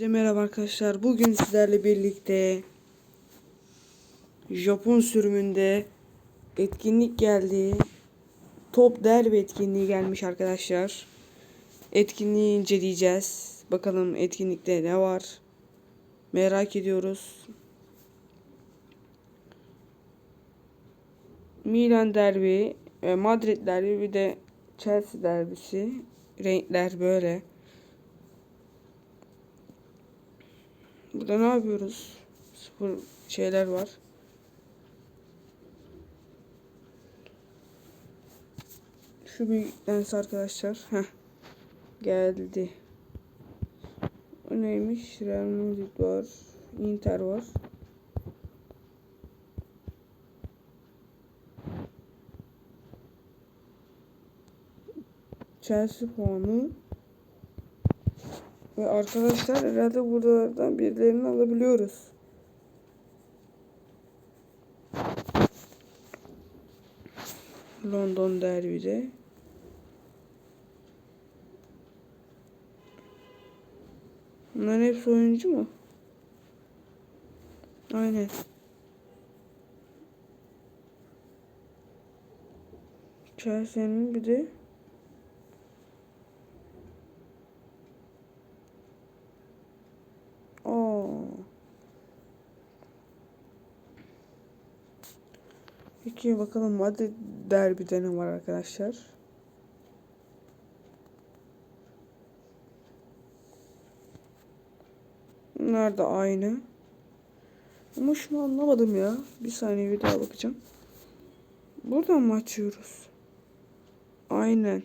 Size merhaba arkadaşlar. Bugün sizlerle birlikte Japon sürümünde etkinlik geldi. Top derbi etkinliği gelmiş arkadaşlar. Etkinliği inceleyeceğiz. Bakalım etkinlikte ne var? Merak ediyoruz. Milan derbi, e, Madrid derbi bir de Chelsea derbisi. Renkler böyle. Burada ne yapıyoruz? Sıfır şeyler var. Şu büyük lens arkadaşlar. Heh. Geldi. O neymiş? Real Madrid var. Inter var. Chelsea puanı. Ve arkadaşlar herhalde buralardan birilerini alabiliyoruz. London derbide. Bunların hepsi oyuncu mu? Aynen. Chelsea'nin bir de Peki bakalım Madrid derbide ne var arkadaşlar? Bunlar da aynı. Ama şunu anlamadım ya. Bir saniye bir daha bakacağım. Buradan mı açıyoruz? Aynen.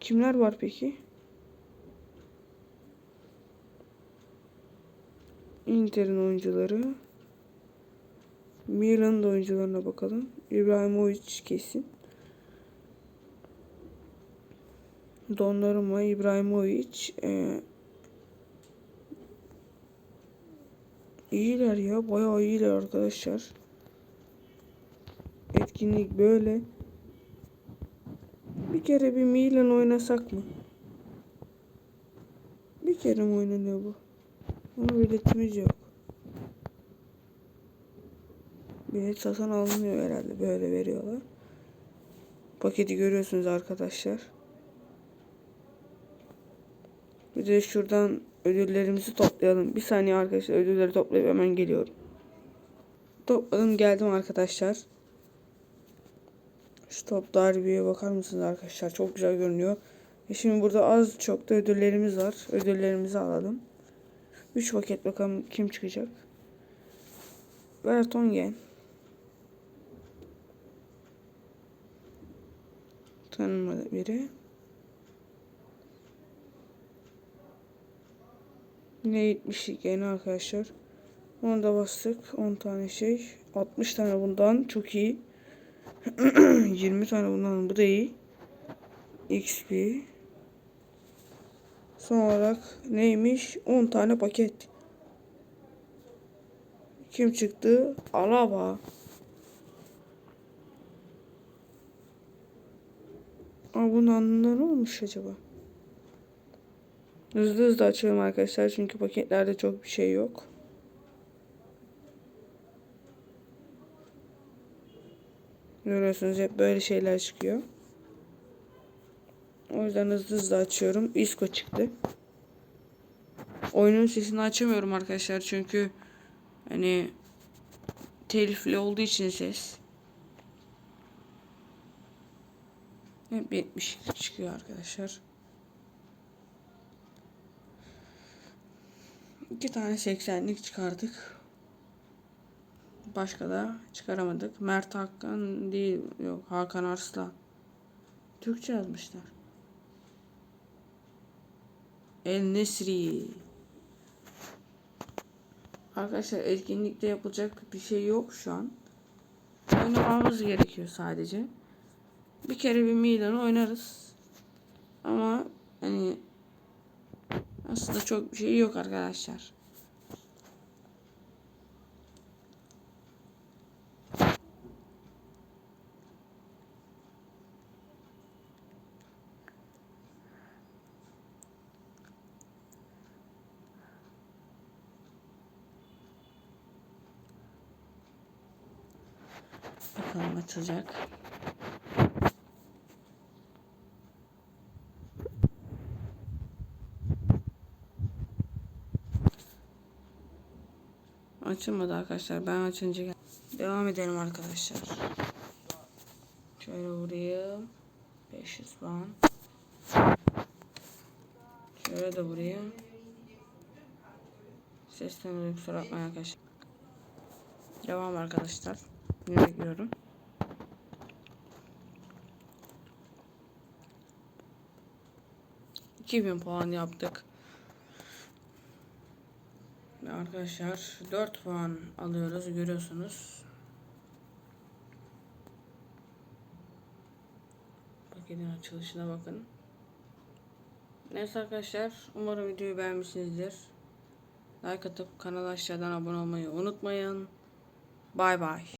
Kimler var peki? Inter'in oyuncuları. Milan'ın da oyuncularına bakalım. İbrahimovic kesin. Donnarumma, İbrahimovic. Ee, iyiler ya. Bayağı iyiler arkadaşlar. Etkinlik böyle. Bir kere bir Milan oynasak mı? Bir kere mi oynanıyor bu? Ama biletimiz yok. Bilet satın alınmıyor herhalde. Böyle veriyorlar. Paketi görüyorsunuz arkadaşlar. Bir de şuradan ödüllerimizi toplayalım. Bir saniye arkadaşlar ödülleri toplayıp hemen geliyorum. Topladım geldim arkadaşlar. Şu top darbiye bakar mısınız arkadaşlar? Çok güzel görünüyor. E şimdi burada az çok da ödüllerimiz var. Ödüllerimizi alalım. 3 paket bakalım kim çıkacak. Vertonghen. Tanınmadı biri. Yine 70'lik yeni arkadaşlar. Onu da bastık. 10 tane şey. 60 tane bundan. Çok iyi. 20 tane bundan. Bu da iyi. XP. Son olarak neymiş? 10 tane paket. Kim çıktı? Alaba. Aa bunun anında ne olmuş acaba? Hızlı hızlı açıyorum arkadaşlar çünkü paketlerde çok bir şey yok. Görüyorsunuz hep böyle şeyler çıkıyor. O yüzden hızlı hızlı açıyorum. Isco çıktı. Oyunun sesini açamıyorum arkadaşlar çünkü hani telifli olduğu için ses. Hep 70 çıkıyor arkadaşlar. İki tane 80'lik çıkardık. Başka da çıkaramadık. Mert Hakan değil. Yok Hakan Arslan. Türkçe yazmışlar. El Nesri. Arkadaşlar etkinlikte yapılacak bir şey yok şu an. Oynamamız gerekiyor sadece bir kere bir Milan'ı oynarız. Ama hani aslında çok bir şey yok arkadaşlar. Bakalım açılacak. Açılmadı arkadaşlar. Ben açınca gel- devam edelim arkadaşlar. Şöyle vurayım. 500 puan. Şöyle de vurayım. Sesten dolayı kusura arkadaşlar. Devam arkadaşlar. Yine bekliyorum. bin puan yaptık. Arkadaşlar 4 puan alıyoruz görüyorsunuz. Paketin açılışına bakın. Neyse arkadaşlar umarım videoyu beğenmişsinizdir. Like atıp kanala aşağıdan abone olmayı unutmayın. Bay bay.